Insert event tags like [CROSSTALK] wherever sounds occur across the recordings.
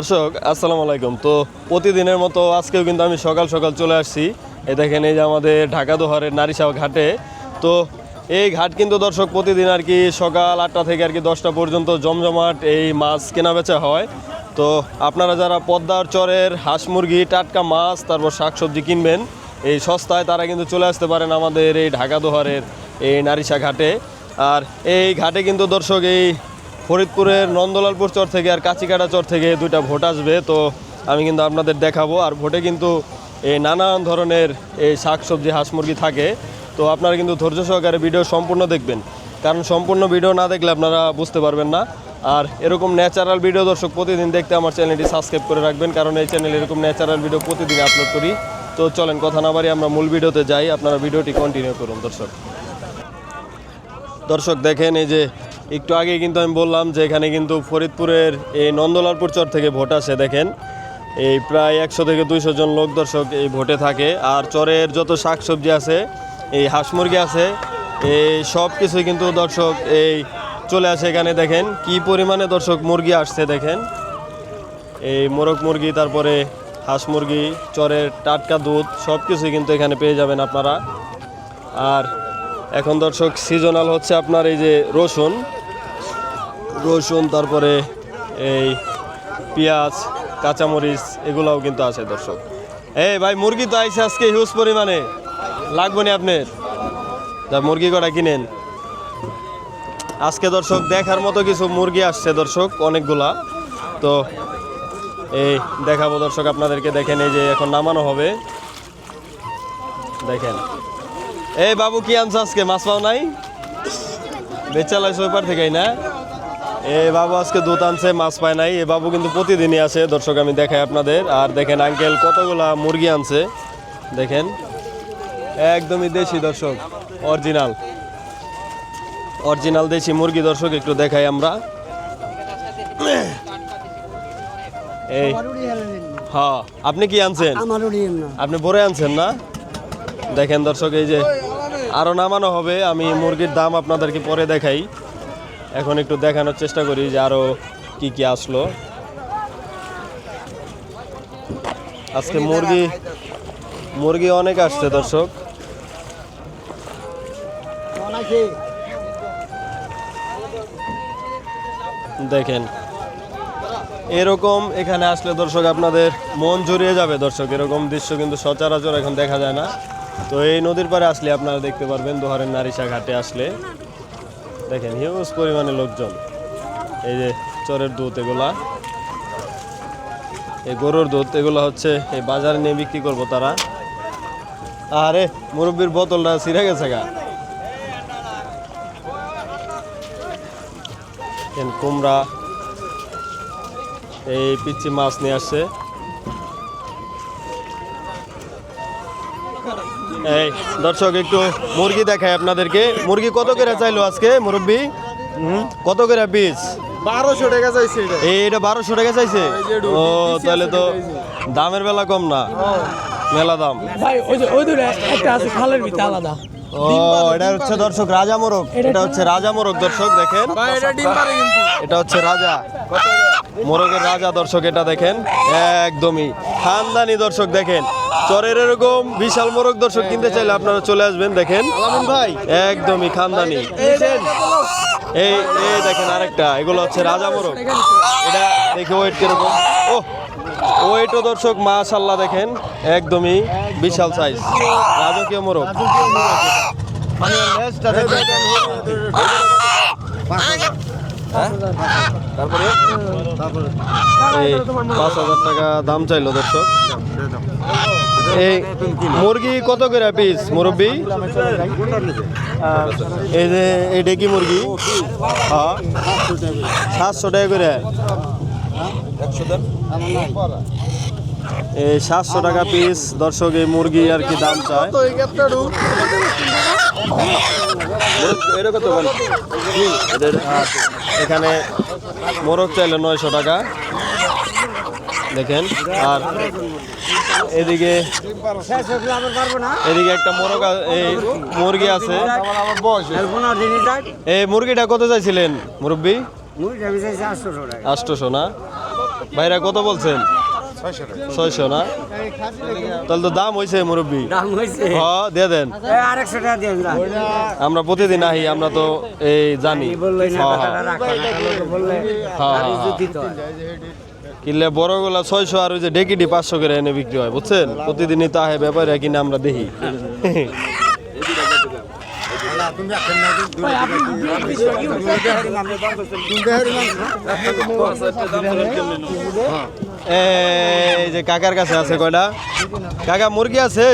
দর্শক, আসসালামু আলাইকুম। তো প্রতিদিনের মতো আজকেও কিন্তু আমি সকাল সকাল চলে আসছি। এই দেখেন এই যে আমাদের ঢাকা দোহারের নারিশাও ঘাটে। তো এই ঘাট কিন্তু দর্শক প্রতিদিন আর কি সকাল আটটা থেকে আর কি দশটা পর্যন্ত জমজমাট এই মাছ কেনা বেচা হয়। তো আপনারা যারা পদ্মার চরের হাঁস মুরগি, টাটকা মাছ, তারপর শাকসবজি কিনবেন, এই সস্তায় তারা কিন্তু চলে আসতে পারেন আমাদের এই ঢাকা দোহারের এই নারিশা ঘাটে। আর এই ঘাটে কিন্তু দর্শক এই ফরিদপুরের নন্দলালপুর চর থেকে আর কাচিকাটা চর থেকে দুইটা ভোট আসবে। তো আমি কিন্তু আপনাদের দেখাবো। আর ভোটে কিন্তু এই নানান ধরনের এই শাকসবজি, হাঁস মুরগি থাকে। তো আপনারা কিন্তু ধৈর্য সহকারে ভিডিও সম্পূর্ণ দেখবেন। কারণ সম্পূর্ণ ভিডিও না দেখলে আপনারা বুঝতে পারবেন না। আর এরকম ন্যাচারাল ভিডিও দর্শক প্রতিদিন দেখতে আমার চ্যানেলটি সাবস্ক্রাইব করে রাখবেন। কারণ এই চ্যানেলে এরকম ন্যাচারাল ভিডিও প্রতিদিন আপলোড করি। তো চলেন, কথা না বাড়ি আমরা মূল ভিডিওতে যাই। আপনারা ভিডিওটি কন্টিনিউ করুন, দর্শক। দর্শক দেখেন এই যে একটু আগে কিন্তু আমি বললাম যে এখানে কিন্তু ফরিদপুরের এই নন্দলালপুর চর থেকে ভোট আসে, দেখেন। এই প্রায় একশো থেকে দুইশো জন লোক দর্শক এই ভোটে থাকে। আর চরের যত শাকসবজি আছে, এই হাঁস মুরগি আছে, এই সব কিছুই কিন্তু দর্শক এই চলে আসে এখানে, দেখেন। কি পরিমাণে দর্শক মুরগি আসছে, দেখেন। এই মোরগ মুরগি, তারপরে হাঁস মুরগি, চরের টাটকা দুধ, সব কিছুই কিন্তু এখানে পেয়ে যাবেন আপনারা। আর এখন দর্শক সিজনাল হচ্ছে আপনার এই যে রসুন। রসুন, তারপরে এই পেঁয়াজ, কাঁচামরিচ, এগুলাও কিন্তু আছে দর্শক। এই ভাই, মুরগি তো আইসে আজকে হিউজ পরিমাণে। লাগবে না আপনার? যা, মুরগি কটা কিনেন? আজকে দর্শক, দেখার মতো কিছু মুরগি আসছে দর্শক, অনেকগুলা। তো এই দেখাবো দর্শক, আপনাদেরকে দেখেন, এই যে এখন নামানো হবে। দেখেন। এই বাবু, কি আনছো আজকে? মাছ পাও নাই? বেচালাইছে ওই পার থেকেই না? এ বাবু আজকে দুধ আনছে, মাছ পায় নাই। এ বাবু কিন্তু প্রতিদিনই আসে। দর্শক, আমি দেখাই আপনাদের। আর দেখেন আঙ্কেল কতগুলা মুরগি আনছে। দেখেন, একদমই দেশি দর্শক অরিজিনাল অরিজিনাল দেশি মুরগি দর্শক, একটু দেখাই আমরা। এই হ্যাঁ আপনি কি আনছেন? আপনি ভরে আনছেন না? দেখেন দর্শক, এই যে আরও নামানো হবে। আমি মুরগির দাম আপনাদেরকে পরে দেখাই। এখন একটু দেখানোর চেষ্টা করি যে আরও কি কি আসলো। আজকে মুরগি মুরগি অনেক আসছে দর্শক। দেখেন। এরকম এখানে আসলে দর্শক আপনাদের মন জুড়িয়ে যাবে দর্শক। এরকম দৃশ্য কিন্তু সচরাচর এখন দেখা যায় না। তো এই নদীর পাড়ে আসলে আপনারা দেখতে পারবেন দোহারের নারিশা ঘাটে আসলে। দেখেন, হিউজ পরিমাণে লোকজন। এই যে চরের দুধ এগুলা। এই গরুর দুধ, এগুলো হচ্ছে এই বাজারে নিয়ে বিক্রি করব তারা। আরে মুরব্বীর বোতলটা ছিঁড়ে গেছে গা। কুমড়া, এই পিচ্ছি মাছ নিয়ে আসছে। এই দর্শক একটু মুরগি দেখায় আপনাদেরকে। মুরগি কত করে চাইলো আজকে মুরব্বি? কত করে পিস? বারোশো টাকা চাইছে এটা। এই এটা বারোশো টাকা চাইছে? ও তাহলে তো দামের বেলা কম না। মেলা দাম। ভাই ওই ওই দূরে একটা আছে খালের ভিতরে আলাদা। ও এটা হচ্ছে দর্শক রাজা মোরগ। এটা হচ্ছে রাজা মোরগ দর্শক দেখেন। এটা ডিম পারে কিন্তু। এটা হচ্ছে রাজা। মোরগের রাজা দর্শক এটা দেখেন। একদমই। খানদানি দর্শক দেখেন। চরের এরকম বিশাল মোরগ দর্শক কিনতে চাইলে আপনারা চলে আসবেন দেখেন। ভাই। একদমই খানদানি। এই এই দেখেন আরেকটা এগুলো হচ্ছে রাজা মোরগ। এটা দেখে ওয়েট কীরকম। ও ওয়েটও দর্শক মাশাল্লাহ দেখেন একদমই বিশাল সাইজ রাজকীয় মোরগ। এই পাঁচ হাজার টাকা দাম চাইলো দর্শক। এই মুরগি কত করে পিস মুরব্বি? এই যে, এই ডেকি মুরগি। হ্যাঁ। সাতশো টাকা করে। এই সাতশো টাকা পিস দর্শক এই মুরগি আর কি দাম চায়। এদের এখানে মোরগ চাইলে নয়শো টাকা। দেখেন আর এদিকে এদিকে একটা মোরগ এই মুরগি আছে। এই মুরগিটা কত চাইছিলেন মুরব্বী? আষ্টশো না? ভাইরা কত বলছেন? ছয়শো না? তাহলে তো দাম হয়েছে মুরব্বী। দিয়ে দেন। আমরা প্রতিদিন আহি আমরা তো এই জানি। কিনলে বড়গুলা ছয়শো আর ওই যে ডেকিটি পাঁচশো করে এনে বিক্রি হয় বুঝছেন? প্রতিদিনই তা হে ব্যাপারে কিনে আমরা দেখি। [LAUGHS] তুমি এই যে কাকার কাছে আছে কয়টা? কাকা মুরগি আছে?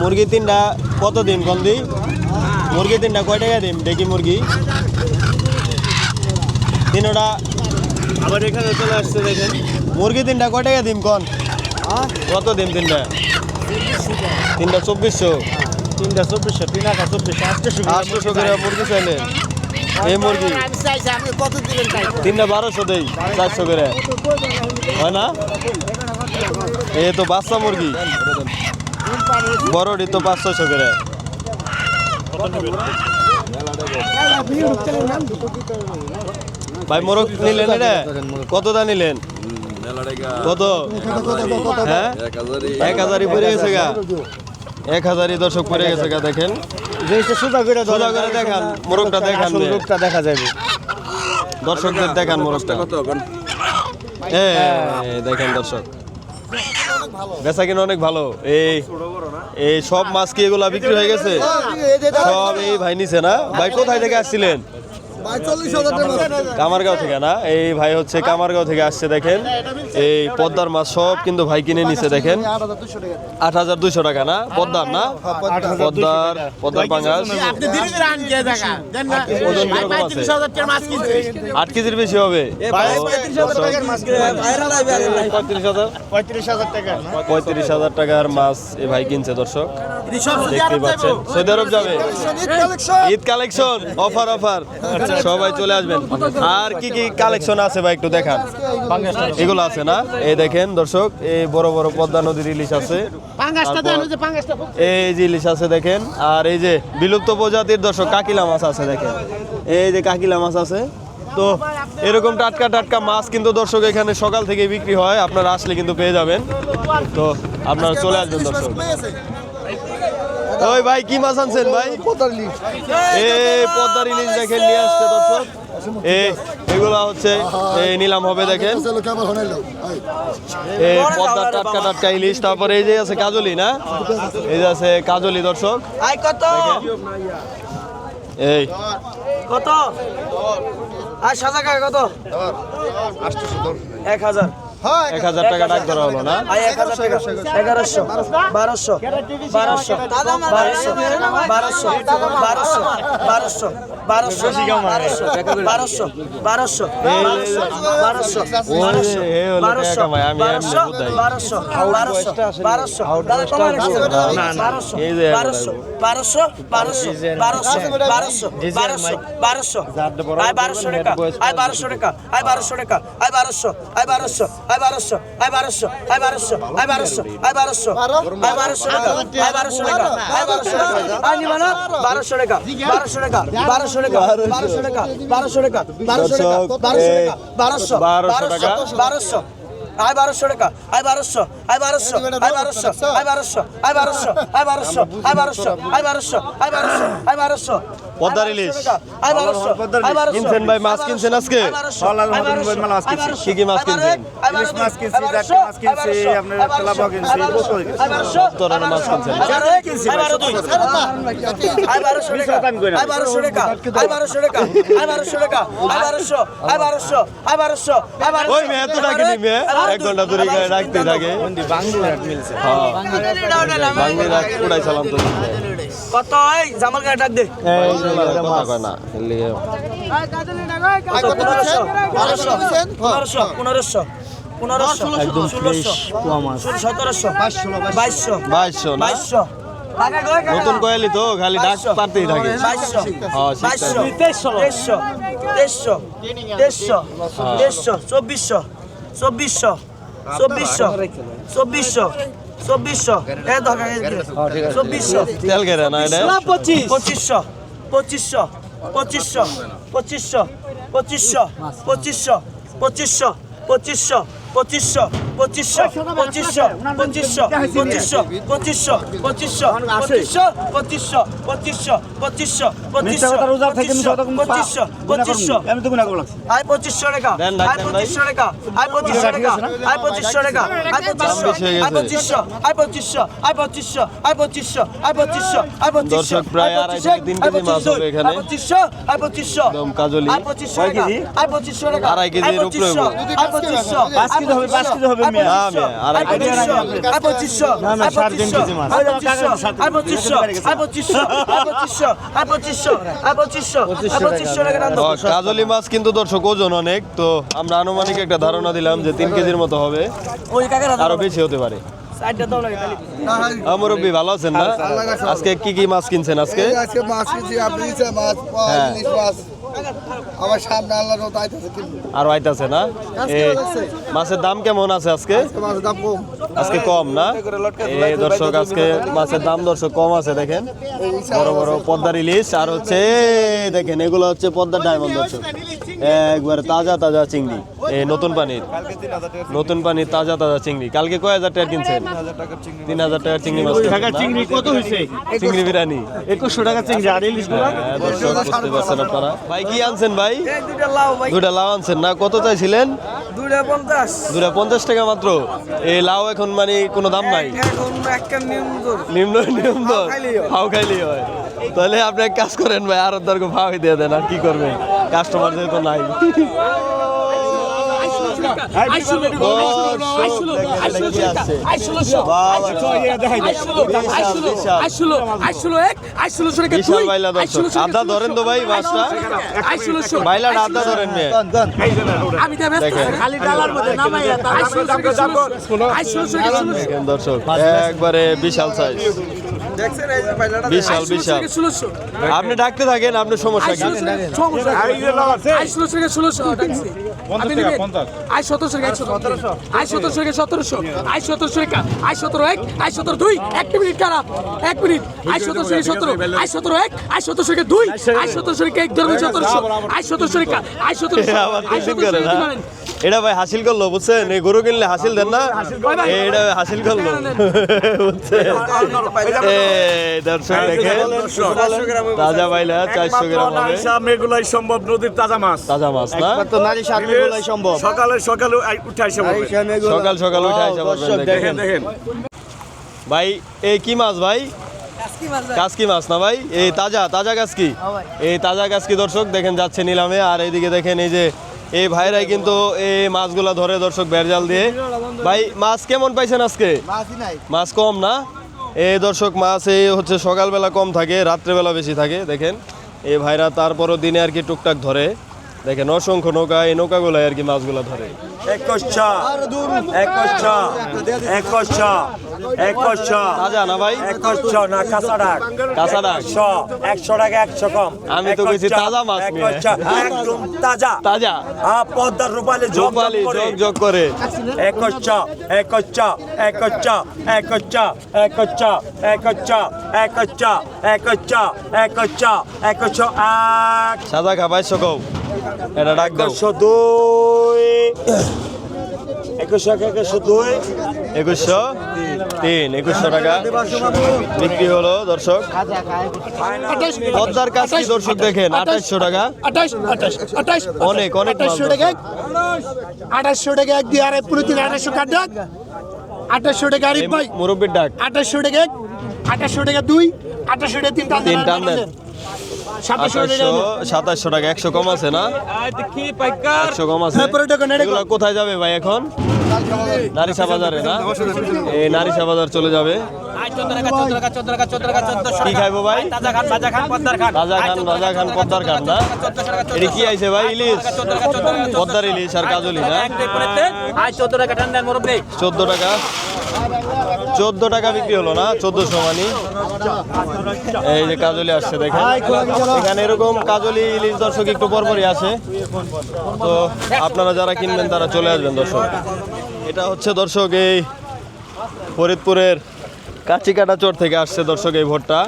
মুরগি তিনটা কত দিন কম দিই মুরগি তিনটা কয় টাকা দিন ডেকি মুরগি। তিনটা। আবার এখানে চলে আসছে দেখেন। মুরগি তিনটা কয় টাকা দিন কন? কত দিন তিনটা? তিনটা চব্বিশশো। তিনটা চব্বিশশো তিন হাজার চব্বিশশো আটশো আটশোশো করে মুরগি চাইলে। এই মুরগি? তিনটা বারোশো দেই চারশো করে। হয় না? এ তো বাচ্চা মুরগি। বড়টি তো পাঁচ ছয়শো করে। ভাই মোরগ নিলেন এটা? কত দা নিলেন? কত? হ্যাঁ? এক হাজারই পড়ে গেছে গা। এক হাজারই দর্শক পড়ে গেছে গা দেখেন। জিনিসটা সোজা করে সোজা করে দেখান মোরগটা দেখান আসল দেখা যাবে। দর্শকদের দেখান মোরগটা। এ দেখেন দর্শক। বেচা কিনা অনেক ভালো। এই এই সব মাছ কি এগুলা বিক্রি হয়ে গেছে। সব এই ভাই নিছে না? ভাই কোথায় থেকে আসছিলেন? কামারগাঁও থেকে। না? এই ভাই হচ্ছে কামারগাঁও থেকে আসছে দেখেন। এই পদ্মার মাছ সব কিন্তু ভাই কিনে নিছে দেখেন। আট হাজার দুইশো টাকা না? পদ্মার না? পদ্মার পদ্মার পাঙ্গাস ওজন কীরকম আছে? আট কেজির বেশি হবে? পঁয়ত্রিশ হাজার টাকার মাছ এ ভাই কিনছে দর্শক। দেখতেই পাচ্ছেন। সৌদি আরব যাবে। Eid collection offer offer. সবাই চলে আসবেন। আর কি কি কালেকশন আছে ভাই একটু দেখান? এগুলো আছে না? এই দেখেন দর্শক এই বড় বড় পদ্মা নদীর ইলিশ আছে। এই যে ইলিশ আছে দেখেন। আর এই যে বিলুপ্ত প্রজাতির দর্শক কাকিলা মাছ আছে দেখেন। এই যে কাকিলা মাছ আছে। তো এরকম টাটকা টাটকা মাছ কিন্তু দর্শক এখানে সকাল থেকে বিক্রি হয়। আপনারা আসলে কিন্তু পেয়ে যাবেন। তো আপনারা চলে আসবেন দর্শক। ওই ভাই কি মাছ আনছেন ভাই? এই পদ্মার ইলিশ দেখেন নিয়ে আসছে দর্শক। এই এগুলা হচ্ছে এই নিলাম হবে দেখেন। এই। পদ্মার টাটকা টাটকা ইলিশ তারপরে এই যে আছে কাজলি না? এই যে আছে কাজলি দর্শক। আই কত? এই। কত? আর কাকা কত? এক হাজার। এক হাজার টাকা ডাক ধরা হলো না? টাকা। এগারোশো বারোশো বারোশো বারোশো বারোশো বারোশো বারোশো বারোশো বারোশো বারোশো বারোশো বারোশো বারোশো বারোশো টাকা বারোশো। বারোশো বারোশো বারোশো বারোশো বারোশো বারোশো বারোশো বারোশো বারোশো বারোশো আয় বারোশো টাকা আয় বারোশো টাকা আয় বারোশো আয় বারোশো আয় বারোশো আয় বারোশো আয় বারোশো আয় বারোশো আয় বারোশো আয় বারোশো আয় বারোশো টাকা আয় বারোশো টাকা আয় বারোশো টাকা আয় নিবা না বারোশো টাকা বারোশো টাকা বারোশো টাকা বারোশো টাকা বারোশো টাকা বারোশো টাকা বারোশো টাকা বারোশো বারোশো টাকা। বারোশো আয় বারোশো টাকা আয় বারোশো আয় বারোশো আয় বারোশো আয় বারোশো আয় বারোশো আয় বারোশো আয় বারোশো আয় বারোশো আয় বারোশো আয় বারোশো আয় বারোশো পদ্মা ইলিশ কিনছেন ভাই মাছ কিনছেন আজকে মাছ এক ঘণ্টা ধরে বাংলি রাখ সালাম তো কত এই? জামাল গায়ে ডাক দে। পনেরোশো? পনেরোশো। পনেরোশো ষোলোশো সতেরোশো বাইশশো বাইশশো। বাইশশো নতুন কয়েলি তো খালি ডাক পারতেই থাকে। হ্যাঁ, তেইশশো তেইশশো তেইশশো তেইশশো চব্বিশশো চব্বিশশো চব্বিশশো চব্বিশশো চব্বিশশো। এ ধকা চব্বিশশো। তেল কেরে না এটা? পঁচিশ। পঁচিশশো। পঁচিশশো। পঁচিশশো। পঁচিশশো। পঁচিশশো। পঁচিশশো। পঁচিশশো। পঁচিশশো। পঁচিশশো পঁচিশশো পঁচিশশো পঁচিশশো পঁচিশশো পঁচিশশো পঁচিশশো পঁচিশশো পঁচিশশো পঁচিশশো পঁচিশশো পঁচিশশো পঁচিশশো পঁচিশশো আমি তো গুণা করে লাগছি আয় পঁচিশশো টাকা আয়। পঁচিশশো টাকা আয় পঁচিশশো টাকা আয় পঁচিশশো টাকা আয় পঁচিশশো আয়। পঁচিশশো আয় পঁচিশশো আয় পঁচিশশো আয় পঁচিশশো আয় পঁচিশশো আয় পঁচিশশো আয় পঁচিশশো, আয় পঁচিশশো, হবে এখানে। আয় পঁচিশশো আয় পঁচিশশো টাকা কেজি? আয় পঁচিশশো টাকা আড়াই কেজির আয় পঁচিশশো। আয় পঁচিশশো পাঁচ কাজলি মাছ কিন্তু দর্শক ওজন অনেক তো আমরা আনুমানিক একটা ধারণা দিলাম যে তিন কেজির মতো হবে। আরও বেশি হতে পারে। আজকে কি কি মাছ কিনছেন আজকে? আমার সামনে আল্লাহ আর আইতেছে না? মাছের দাম কেমন আছে আজকে মাছের দাম কম। আজকে কম না? এই দর্শক আজকে মাছের দাম দর্শক কম আছে দেখেন। বড় বড় পদ্মার ইলিশ আর হচ্ছে দেখেন এগুলো হচ্ছে পদ্মার ডায়মন্ড দর্শক। একবারে তাজা তাজা চিংড়ি। এই নতুন পানির নতুন পানির তাজা তাজা চিংড়ি। কালকে কয় হাজার টাকা কিনছেন? তিন হাজার টাকার চিংড়ি মাছ চিংড়ি কত হয়েছে? চিংড়ি বিরিয়ানি। একুশশো টাকা চিংড়ি আর ইলিশগুলা হ্যাঁ, দর্শক বুঝতে পারছেন আপনারা। ভাই কি আনছেন ভাই? এই দুইটা লাও ভাই, দুটা লাউ আনছেন না? কত চাইছিলেন। দুটা পঞ্চাশ। টাকা মাত্র। এই লাউ এখন মানে কোনো দাম নাই। নিম্ন নিয়ম হয়। হয়। তাহলে আপনি এক কাজ করেন ভাই আর দরকার ফাও দিয়ে দেন আর কি করবে কাস্টমার যেহেতু নাই। ধরেন তো ভাই ভাইলা ধরেন একবারে বিশাল সাইজ বিশাল বিশাল। আপনি ডাকতে থাকেন আপনার সমস্যা কি? আপনি নেবেন? আয় সতেরোশো এক সতেরোশো আয় সতেরোশো এক সতেরোশো। আয় সতেরোশো এক আয় সতেরো এক আয় সতেরো দুই। একটা মিনিট খারাপ এক মিনিট। আয় সতেরোশো এক সতেরো। আয় সতেরো এক আয় সতেরোশো এক দুই আয় সতেরোশো এক এক ধর্ম সতেরোশো। আয় সতেরোশো এক আয় সতেরোশো। আয় সতেরোশো এটা ভাই হাসিল করল বুঝছেন? এই গরু কিনলে হাসিল দেন না? এটা হাসিল করল। [LAUGHS] বুঝছেন? দর্শক দেখেন তাজা বাইলা চারশো গ্রাম হবে। এগুলাই সম্ভব নদীর তাজা মাছ। তাজা মাছ না? তো নারী সাত এগুলাই সম্ভব। সকালে সকালে উঠে আসে সকাল সকাল উঠে আসা দেখেন। দেখেন ভাই এই কি মাছ ভাই? কাসকি মাছ না ভাই? এই তাজা তাজা কাসকি? এই তাজা কাসকি দর্শক দেখেন যাচ্ছে নিলামে। আর এইদিকে দেখেন এই যে এই ভাইরাই কিন্তু এই মাছগুলা ধরে দর্শক বেরজাল দিয়ে। ভাই মাছ কেমন পাইছেন আজকে? মাছ কম না? এই দর্শক মাছ এই হচ্ছে সকালবেলা কম থাকে রাত্রেবেলা বেশি থাকে দেখেন। এই ভাইরা তারপরও দিনে আর কি টুকটাক ধরে। দেখেন অসংখ্য নৌকা এই নৌকাগুলাই আর কি মাছগুলা ধরে। একশা একশা তাজা না ভাই একশা না কাঁচা ডাক কাঁচা ডাক একশো একশো টাকা একশো কম আমি তো তাজা মাছ একদম তাজা তাজা আ পদ্মার রূপালে জগ জোপালি করে জগ জগ করে একশা একশা একশা একশা একশা একশা একশা একশা একশা একশো এক সাদা খাবাই সকৌ এটা ডাক দুই একশো একশো দুই। একুশশো তিন একুশশো টাকা। বিক্রি হলো দর্শক। পদ্মার কাজ কি দর্শক দেখেন আঠাশশো টাকা। আঠাশ আঠাশ আঠাশ অনেক অনেক আঠাশশো টাকা আঠাশশো টাকা এক দিয়ে আরে পুরো তিন আঠাশশো কাট ডাক। আঠাশশো টাকা আরিফ ভাই। মুরব্বীর ডাক। আঠাশশো টাকা এক আঠাশশো টাকা দুই আঠাশশো টাকা তিন টান তিন টান। সাতাশশো টাকা একশো কম আছে না একশো কম আছে হ্যাঁ, কোথায় যাবে ভাই এখন নারিশা বাজারে না এই নারিশা বাজার চলে যাবে কি খাইবো ভাই রাজা খান রাজা খান পদ্মার খান না এটা কি আইছে ভাই ইলিশ পদ্মার ইলিশ আর কাজলি না চোদ্দ টাকা চোদ্দ টাকা বিক্রি হলো না? চোদ্দশো মানি। এই যে কাজলি আসছে, দেখেন। এখানে এরকম কাজলি ইলিশ দর্শক একটু পরপরই আসে। তো আপনারা যারা কিনবেন, তারা চলে আসবেন, দর্শক। এটা হচ্ছে, দর্শক, এই ফরিদপুরের কাচিকাটা চর থেকে আসছে, দর্শক, এই ভোটটা।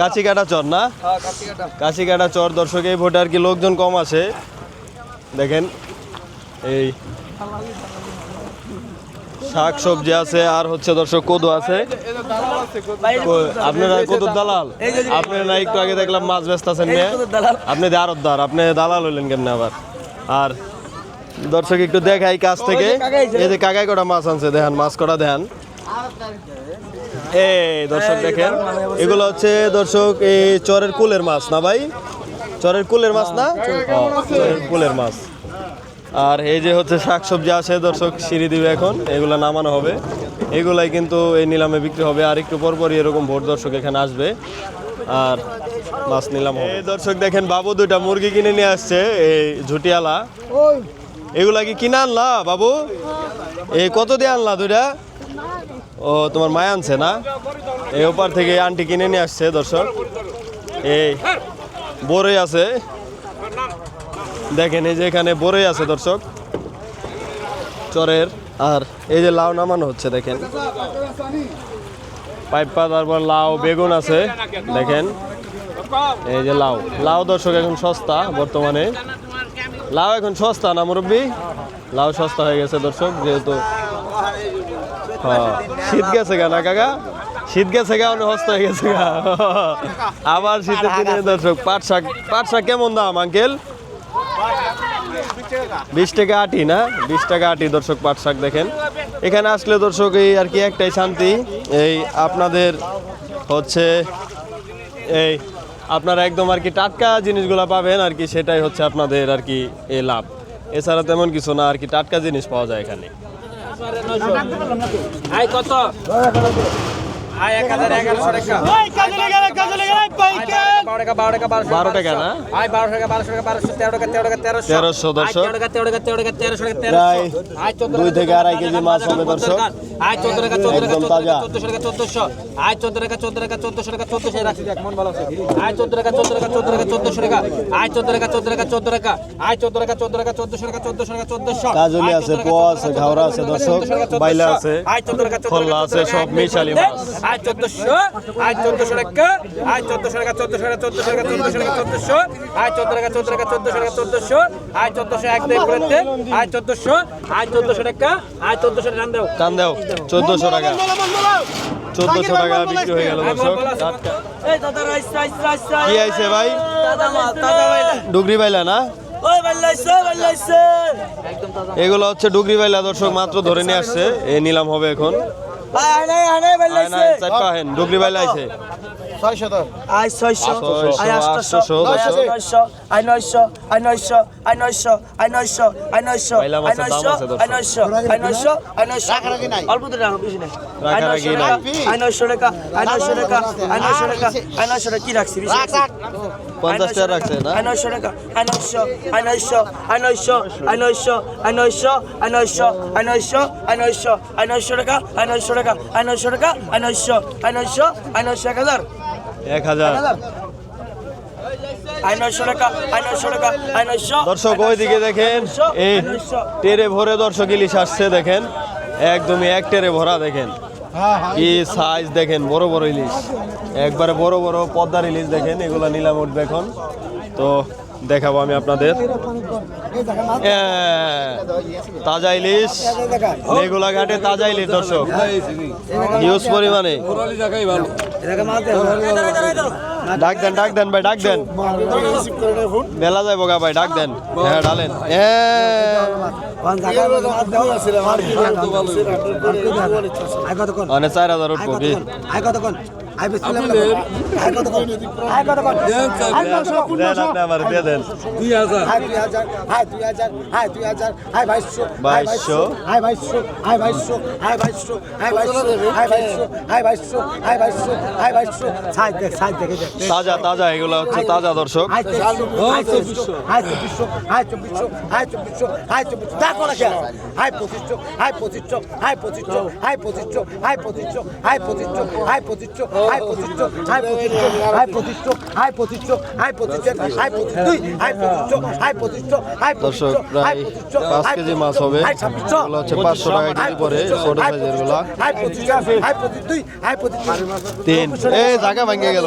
কাচিকাটা চর না? কাচিকাটা চর, দর্শক, এই ভোটে আর কি লোকজন কম আছে দেখেন, এই শাক সবজি আছে, আর হচ্ছে দর্শক কদু আছে। আপনারা কদুর দালাল? আপনারা না একটু আগে দেখলাম মাছ ব্যস্ত আছেন আপনি আরতদার আপনি দালাল হইলেন কেমনে আবার? আর দর্শক একটু দেখাই কাছ থেকে। এই যে কাকাই কটা মাছ আনছে, দেখেন, মাছ কটা দেখেন। এই দর্শক দেখেন, এগুলো হচ্ছে দর্শক এই চরের কুলের মাছ না ভাই? চরের কুলের মাছ না? চরের কুলের মাছ। আর এই যে হচ্ছে শাকসবজি আছে, দর্শক, সিঁড়ি দিবে এখন। এগুলো নামানো হবে। এগুলাই কিন্তু এই নিলামে বিক্রি হবে। আর একটু পরপরই এরকম ভোট দর্শক এখানে আসবে। আর মাছ নিলাম এই দর্শক দেখেন, বাবু দুইটা মুরগি কিনে নিয়ে আসছে, এই ঝুটিয়ালা। এগুলা কি কিনে আনলা, বাবু? এই কত দিয়ে আনলা দুইটা? ও, তোমার মায় আনছে না? এই ওপার থেকে আন্টি কিনে নিয়ে আসছে, দর্শক। এই, বড়ই আছে। দেখেন এই যে এখানে বড়ই আছে দর্শক। চরের। আর এই যে লাউ নামানো হচ্ছে দেখেন। পাইপা তারপর লাউ বেগুন আছে দেখেন। এই যে লাউ। লাউ দর্শক এখন সস্তা বর্তমানে। লাউ এখন সস্তা না মুরব্বী? লাউ সস্তা হয়ে গেছে দর্শক যেহেতু। হ্যাঁ, শীত গেছে গা না কাকা? শীত গেছে গা অনেক হস্ত হয়ে গেছে গা। আবার শীতের দিনে দর্শক পাট শাক পাট শাক কেমন দাম আঙ্কেল? বিশ টাকা আটি না? বিশ টাকা আটি, দর্শক পাট শাক দেখেন। এখানে আসলে দর্শক, এই আর কি একটাই শান্তি। এই আপনাদের হচ্ছে, এই আপনারা একদম আর কি টাটকা জিনিসগুলো পাবেন, আর কি সেটাই হচ্ছে আপনাদের আর কি এ লাভ। এছাড়া তেমন কিছু না, আর কি টাটকা জিনিস পাওয়া যায় এখানে। কত? আয় এক হাজার এগারোশো টাকা বারো টাকা বারো বারো আয় বারো টাকা বারোশো টাকা বারোশো তেরো টাকা তেরো তেরোশো দর্শক তেরো তেরো টাকা তেরোশো টাকা প্রায় আয় দুই থেকে আড়াই কেজি মাছ হবে দর্শক আয় চোদ্দ টাকা চোদ্দ টাকা চোদ্দশো টাকা চোদ্দশো আয় চোদ্দ টাকা চোদ্দ টাকা চোদ্দশো টাকা চোদ্দশো রাখছি মন ভালো আছে আয় চোদ্দ টাকা চোদ্দ টাকা চোদ্দ টাকা চোদ্দশো টাকা আয় চোদ্দ টাকা চোদ্দ টাকা চোদ্দ টাকা আয় চোদ্দ টাকা চোদ্দ টাকা চোদ্দশো টাকা চোদ্দশো টাকা চোদ্দশো কাজলি আছে, পোয়া আছে, ঘাওড়া আছে দর্শক, বাইলা আছে, আয় চোদ্দ টাকা চোদ্দ আছে, সব মিশালি মাছ। আয় চোদ্দশো আয় চোদ্দশো টাকা আয় চোদ্দশো টাকা চোদ্দশো টাকা চোদ্দশো টাকা চোদ্দশো টাকা চোদ্দশো আয় চোদ্দ টাকা চোদ্দ টাকা চোদ্দশো টাকা চোদ্দশো আয় চোদ্দশো এক দেড় করতে আয় চোদ্দশো আয় চোদ্দশো টাকা আয় চোদ্দশো টাকা দাও টান দাও চোদ্দশো টাকা চোদ্দশো টাকা বিক্রি হয়ে গেল দর্শক টাটকা। এই দাদা রাইস রাইস রাইস কি আইছে ভাই ডুগরি বাইলা না এগুলো হচ্ছে ডুগরি বাইলা দর্শক মাত্র ধরে নিয়ে আসছে এই নিলাম হবে এখন ডুগরি বাইলা আইছে। ছয়শো আয় আটশো দশশো। নয়শো আয় নয়শো আয় নয়শো আয় নয়শো আয় নয়শো আয় নয়শো দাম নয়শো আছে নয়শো আয় নয়শো আয় নয়শো। অল্প তো রাখো বেশি নাই। আয় নয়শো টাকা আয় নয়শো টাকা আয় নয়শো টাকা আয় নয়শো টাকা আয় নয়শো টাকা কি রাখছি বেশি রাখছি? পঞ্চাশ টাকা রাখছে না? আয় নয়শো টাকা নয়শো নয়শো নয়শো নয়শো নয়শো নয়শো নয়শো নয়শো নয়শো টাকা নয়শো টাকা নয়শো নয়শো নয়শো নয়শো এক হাজার। এক হাজার। দর্শক ওইদিকে দেখেন এই টেরে ভরে দর্শক ইলিশ আসছে দেখেন। একদমই এক টেরে ভরা দেখেন। কি সাইজ দেখেন, বড় বড় ইলিশ। একবারে বড় বড় পদ্মার ইলিশ দেখেন, এগুলো নিলাম উঠবে এখন। তো দেখাবো আমি আপনাদের। তাজা ইলিশ লেগুলা ঘাটে তাজা ইলিশ দর্শক। হিউজ পরিমাণে। ডাক দেন ডাক দেন ভাই ডাক দেন। বেলা যাইব গা ভাই ডাক দেন। হ্যাঁ ডালেন। মানে চার হাজার উঠবো তাজা তাজা এগুলো হচ্ছে তাজা দর্শক পঁচিশশো হাই পঁচিশশো হাই পঁচিশশো হাই পঁচিশশো হাই পঁচিশশো হাই পঁচিশশো হাই পঁচিশশো হাই পঁচিশশো হাই পঁচিশশো হাই পঁচিশশো হাই পঁচিশশো হাই পঁচিশের হাই পঁচিশ দুই হাই পঁচিশশো হাই পঁচিশশো হাই দর্শক প্রায় পাঁচ কেজি মাছ হবে এগুলো হচ্ছে পাঁচশো টাকা কেজি পরে ছোট সাইজেরগুলা তিন এই জায়গা ভাঙ্গে গেল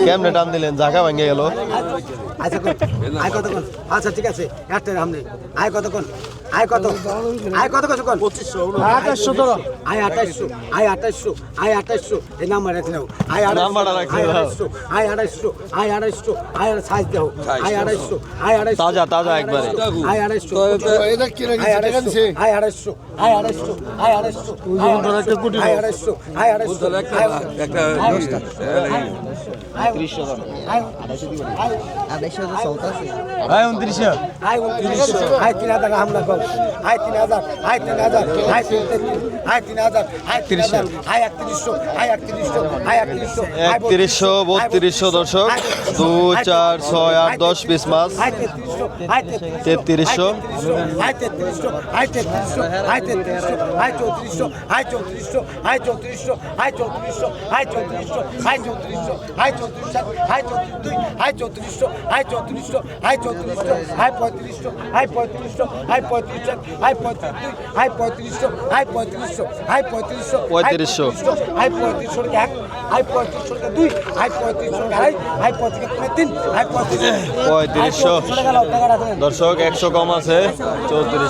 কেমনে টান দিলেন জায়গা ভাঙ্গে গেল আচ্ছা আয় কতক্ষণ আচ্ছা ঠিক আছে একটা রামনে আয় কতক্ষণ আয় কত আয় কত কত কোন আঠাশশো ধরো আয় আঠাশশো আয় আঠাশশো আয় আঠাশশো এই নাম্বার রাখি নাও আয়। আঠাশশো আয় আঠাশশো আয় আঠাশশো আয় সাইজ দাও আয় আঠাশশো আয় আঠাশশো তাজা, তাজা একবারে। আয় আঠাশশো আয় দিছে আয় আড়াইশো আয় আড়াইশো আয় আড়াইশো আয় আড়াইশো আয় আড়াইশো আয় উনত্রিশশো আয় তিন হাজার কম আয় তিন হাজার হাই তিন হাজার হাই তিন হাই তিন হাজার হাই তিন হাজার আয় একত্রিশশো হাই একত্রিশশো হাই একত্রিশশো একত্রিশশো বত্রিশশো দর্শক দুই চার ছয় আট দশ পিস মাছ। তেত্রিশশো। তেত্রিশশো হাই তেত্রিশশো হাই তেত্রিশশো হাই চৌত্রিশশো হাই চৌত্রিশশো হাই চৌত্রিশশো হাই চৌত্রিশশো হাই চৌত্রিশশো হাই চৌত্রিশশো হাই চৌত্রিশ হাই চৌত্রিশ দুই হাই চৌত্রিশশো হাই চৌত্রিশশো হাই চৌত্রিশশো হাই পঁয়ত্রিশশো হাই পঁয়ত্রিশশো হাই পঁয়ত্রিশ হাই পঁয়ত্রিশ দুই হাই পঁয়ত্রিশশো হাই পঁয়ত্রিশশো হাই পঁয়ত্রিশশো পঁয়ত্রিশশো হাই পঁয়ত্রিশশো এক হাই পঁয়ত্রিশশো দুই হাই পঁয়ত্রিশশো আড়াই হাই পঁয়ত্রিশ তিন হাই পঁয়ত্রিশ পঁয়ত্রিশশো দর্শক একশো কম আছে চৌত্রিশ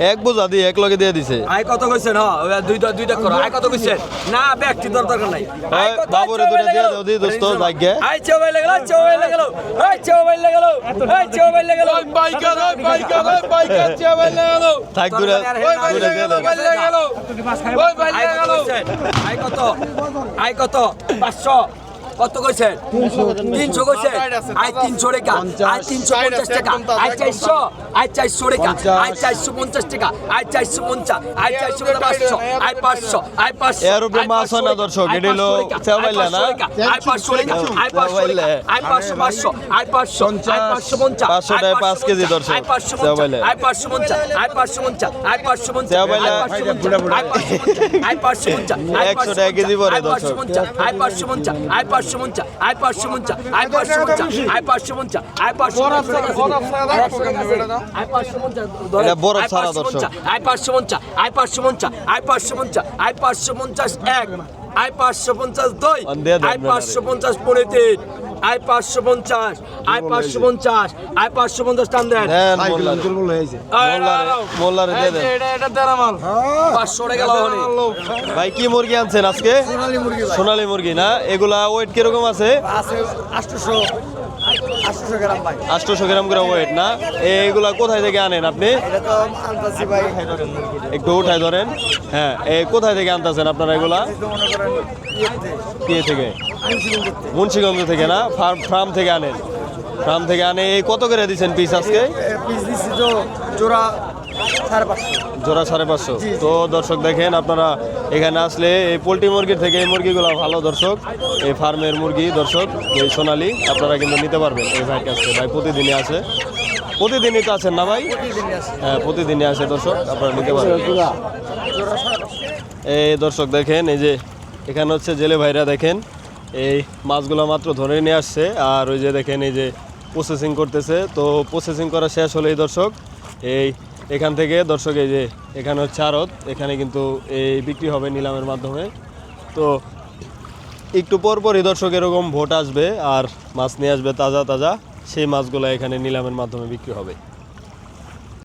এক বোঝা দিয়ে এক লগে দিয়ে দিছে আয় কত কইছেন হ দুইটা দুইটা করো আয় কত কইছেন না ব্যক্তি দরকার নাই বাবুরে দুইটা দিয়ে দাও দি দোস্ত ভাগ্যে আয় চো ভাই লাগালো চো ভাই লাগালো আয় চো ভাই লাগালো আয় চো ভাই লাগালো বাইকার আয় বাইকার আয় বাইকার চো ভাই লাগালো থাক দূরে ওই ভাই লাগালো ভাই লাগালো ওই ভাই লাগালো আয় কত আয় কত 500 কত কইছেন তিনশো কইছেন আই তিনশো টাকা আই তিনশো পঞ্চাশ টাকা আই চারশো আই চারশো টাকা আই চারশো পঞ্চাশ টাকা আই চারশো পঞ্চাশ আই চারশো পাঁচশো আই পাঁচশো আই পাঁচশো এর উপরে মাছ হয় না দর্শক, এটা হলো চেওয়াইলা না? আই পাঁচশো টাকা আই পাঁচশো টাকা আই পাঁচশো পাঁচশো আই পাঁচশো আই পাঁচশো পঞ্চাশ পাঁচশো টাকায় পাঁচ কেজি দর্শক, আই পাঁচশো। পঞ্চাশ আই পাঁচশো পঞ্চাশ আই পাঁচশো পঞ্চাশ আই পাঁচশো পঞ্চাশ চেওয়াইলা। আই পাঁচশো পঞ্চাশ আই পাঁচশো পঞ্চাশ আই একশো টাকা কেজি পড়ে আই দর্শক। আই পাঁচশো পঞ্চাশ আই পাঁচশো আই পাঁচশো পঞ্চাশ আই পাঁচশো পঞ্চাশ আই পাঁচশো পঞ্চাশ আই পাঁচশো পাঁচশো পঞ্চাশ আয় ছাড়া দর্শক। আই পাঁচশো পঞ্চাশ আই পাঁচশো পঞ্চাশ আই পাঁচশো পঞ্চাশ আই পাঁচশো পঞ্চাশ এক আই পাঁচশো পঞ্চাশ দুই আয় আই পাঁচশো পঞ্চাশ পনেরো তিন আই পাঁচশো পঞ্চাশ আই পাঁচশো পঞ্চাশ আই পাঁচশো পঞ্চাশ টান দেন। ভাই কি মুরগি আনছেন আজকে? সোনালী মুরগি না? এগুলা ওয়েট কীরকম আছে? আছে আটশোশো গ্রাম করে ওয়েট না? এইগুলা কোথায় থেকে আনেন আপনি? একটু উঠায় ধরেন। হ্যাঁ এই কোথায় থেকে আনতেছেন আপনারা এগুলা? ইয়েতে কি থেকে। মুন্সিগঞ্জ থেকে না? ফার্ম ফার্ম থেকে আনেন। ফার্ম থেকে আনে। এই কত করে দিচ্ছেন পিস আজকে? পিস দিচ্ছি তো জোড়া সাড়ে পাঁচশো। জোড়া সাড়ে পাঁচশো। তো দর্শক দেখেন আপনারা এখানে আসলে এই পোলট্রি মুরগির থেকে এই মুরগিগুলো ভালো দর্শক, এই ফার্মের মুরগি দর্শক, এই সোনালি, আপনারা কিন্তু নিতে পারবেন এই ভাইয়ের থেকে। ভাই, প্রতিদিনই আছে প্রতিদিনই তো আছেন না ভাই? হ্যাঁ প্রতিদিনই আছে দর্শক, আপনারা নিতে পারবেন। এই দর্শক দেখেন, এই যে এখানে হচ্ছে জেলে ভাইরা দেখেন, এই মাছগুলো মাত্র ধরে নিয়ে আসছে, আর ওই যে দেখেন, এই যে প্রসেসিং করতেছে। তো প্রসেসিং করা শেষ হলেই দর্শক, এই এখান থেকে দর্শক, এই যে এখানে হচ্ছে আরত এখানে কিন্তু এই বিক্রি হবে নিলামের মাধ্যমে। তো একটু পরপরই দর্শক এরকম ভোট আসবে আর মাছ নিয়ে আসবে তাজা তাজা, সেই মাছগুলো এখানে নিলামের মাধ্যমে বিক্রি হবে।